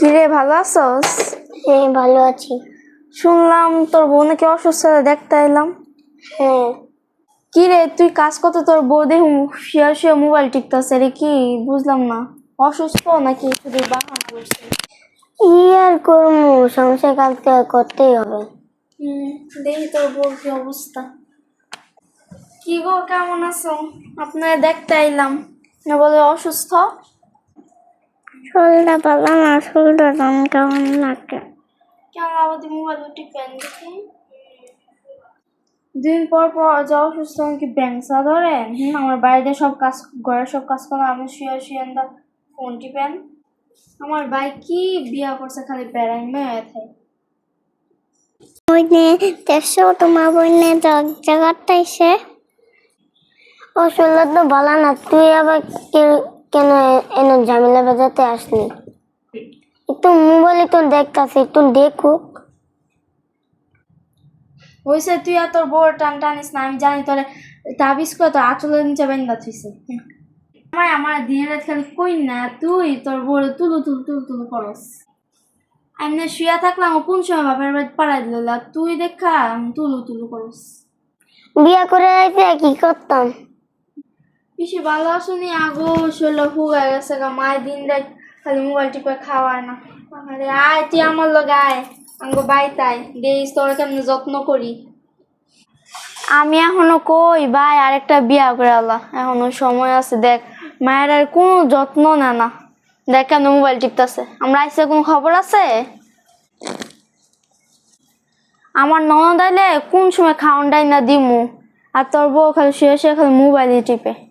কিরে ভালো আছস? হ্যাঁ ভালো আছি। শুনলাম তোর বউ নাকি অসুস্থ দেখতে এলাম হ্যাঁ। কিরে তুই কাজ করতে তোর বউ দেখু শুয়ে শুয়ে মোবাইল টিকতেছে রে কি? বুঝলাম না। অসুস্থ নাকি শুধু বাহানা করছে? ই আর করব সংসার কাজকে করতেই হবে। দেখি তোর বউর কি অবস্থা। কি গো কেমন আছো? আপনার দেখতে আইলাম। না বলে অসুস্থ? শরীরটা ভালো না শরীরটা দাম কেমন লাগে? কেমন আমাদের মোবাইল টিপেন দেখি? দিন পর পর যা অসুস্থ কি ব্যাংসা ধরে হুম আমার বাইরে সব কাজ ঘরের সব কাজ করে আমি শুয়ে শুয়ে দা ফোন টিপেন। আমার ভাই কি বিয়া করছে খালি বেড়াই মেয়ে থাকে। বইনে দেড়শো তোমার বইনে জায়গাটা এসে? ও শরীর তো ভালো না তুই আবার কে- কেন এনে ঝামেলা বাজাতে আসলি একটু মোবাইলে তো দেখতাছি একটু দেখুক। হইছে তুই আর তোর বউর টান টানিস না আমি জানি তোরে তাবিজ করে তোর আঁচলের নিচে বেন্দা থুইছে। আমার আমার দিনের রাত খালি কই না তুই তোর বউর তুলু তুলু তুলু তুলু করস। আমি না শুয়া থাকলাম ও কোন সময় বাপের বাড়ি পাড়াই দিল তুই দেখা তুলু তুলু করস। বিয়া করে রাখতে কি করতাম? বেশি ভালো আসুনি, আগো শরীর হুগা গেছে গা, মায়ের দিন রাত খালি মোবাইল টিপে খাওয়ায় না। আরে আয়, তুই আমার লগে আয়। আঙ্গো বাইতাই দেইস তোর কেমন যত্ন করি। আমি এখনও কই ভাই, আরেকটা বিয়া করে আল্লাহ, এখনও সময় আছে, দেখ। মায়ের আর কোনো যত্ন না না। দেখ কেন মোবাইল টিপতেছে। আমরা আইসে কোনো খবর আছে? আমার ননদ আইলে কোন সময় খাওয়ান না দিমু। আর তোর বউ খালি শুয়ে শুয়ে খালি মোবাইলই টিপে।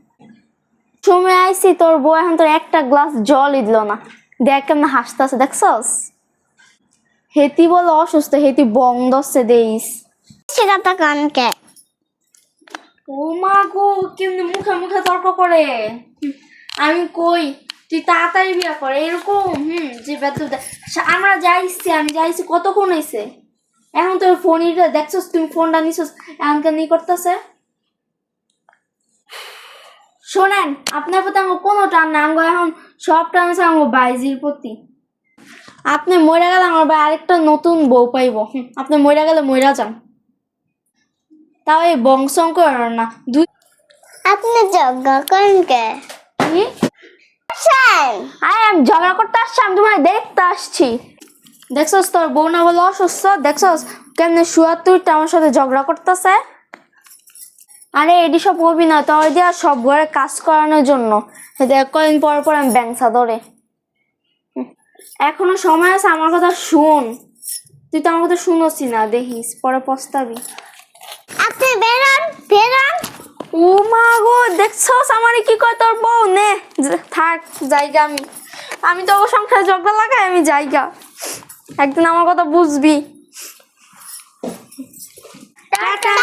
সময় আইসি তোর বউ এখন তোর একটা গ্লাস জল দিল না। দেখ কেমন হাসতেছে দেখছস? হেতি বলে অসুস্থ হেতি বং দশে দেইস। সেটা কানকে ও মা গো কেমনি মুখে মুখে তর্ক করে? আমি কই তুই তাড়াতাড়ি বিয়া কর এরকম হুম যে বেতন আমরা যাইছি আমি যাইছি কতক্ষণ হয়েছে এখন তোর ফোন দেখছস তুমি ফোনটা নিছস এখন কেন ই করতেছে? শোনেন আপনার প্রতি আমার কোনো টান না আঙ্গ এখন সব টান আছে আমার বাইজির প্রতি। আপনি মরে গেলে আমার ভাই আরেকটা নতুন বউ পাইব। আপনি মরে গেলে মরে যান। তাও এই বংশঙ্ক না দুই আপনি জগা কানকে কি? আরে আমি ঝগড়া করতে আসছি আমি তোমায় দেখতে আসছি। দেখছস তোর বউ না বলে অসুস্থ? দেখছস কেমনে শুয়ার তুই আমার সাথে ঝগড়া করতেছে? আরে এটি সব অভিনয় তোর দিয়া সব ঘরে কাজ করানোর জন্য। কদিন পর পর আমি ব্যাংসা ধরে। এখনও সময় আছে আমার কথা শুন। তুই তো আমার কথা শুনোসি না দেখিস পরে পস্তাবি। আপনি বেরান বেরান। ও মা গো দেখছস আমার কি কয় তোর বউ? নে থাক জায়গা আমি। আমি তো সংসারে লাগাই আমি জায়গা। একদিন আমার কথা বুঝবি। টাটা।